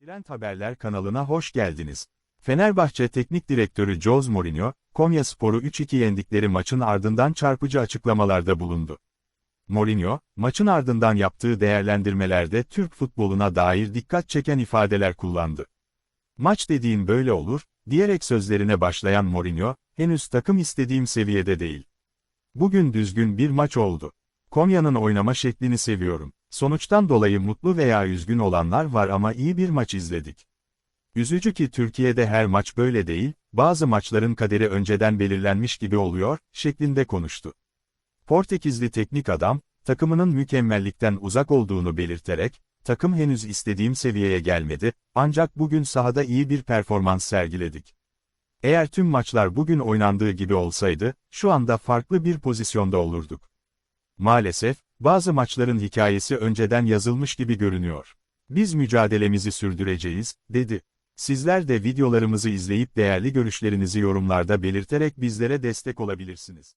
Trend Haberler kanalına hoş geldiniz. Fenerbahçe Teknik Direktörü Jose Mourinho, Konyaspor'u 3-2 yendikleri maçın ardından çarpıcı açıklamalarda bulundu. Mourinho, maçın ardından yaptığı değerlendirmelerde Türk futboluna dair dikkat çeken ifadeler kullandı. Maç dediğin böyle olur, diyerek sözlerine başlayan Mourinho, henüz takım istediğim seviyede değil. Bugün düzgün bir maç oldu. Konya'nın oynama şeklini seviyorum. Sonuçtan dolayı mutlu veya üzgün olanlar var ama iyi bir maç izledik. Üzücü ki Türkiye'de her maç böyle değil, bazı maçların kaderi önceden belirlenmiş gibi oluyor, şeklinde konuştu. Portekizli teknik adam, takımının mükemmellikten uzak olduğunu belirterek, takım henüz istediğim seviyeye gelmedi, ancak bugün sahada iyi bir performans sergiledik. Eğer tüm maçlar bugün oynandığı gibi olsaydı, şu anda farklı bir pozisyonda olurduk. Maalesef, bazı maçların hikayesi önceden yazılmış gibi görünüyor. Biz mücadelemizi sürdüreceğiz, dedi. Sizler de videolarımızı izleyip değerli görüşlerinizi yorumlarda belirterek bizlere destek olabilirsiniz.